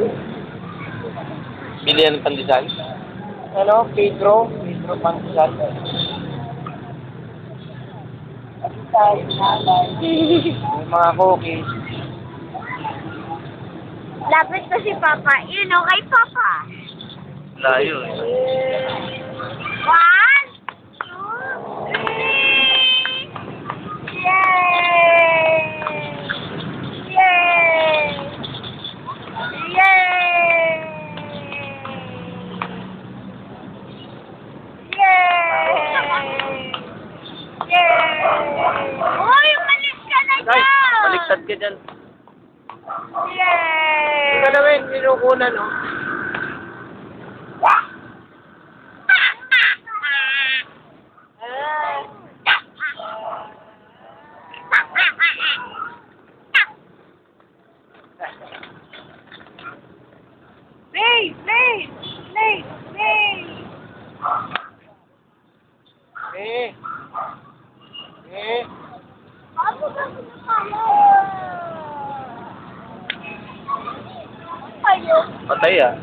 lang. Bili yan ng pandesal. Ano? Pedro? Pedro Pansal. Yung mga cookies. Lapit na si Papa. Yun o, kay Papa. Layo eh. One, two, three. Yay! Yay! Yay! Yay! Yay! Uy, umalis ka na dyan! baliktad ka dyan. Yay! Yung gagawin, kinukunan, no? Play! Play! Play! Play! Eh. Eh. Ano ba? Ayun. Patay ah.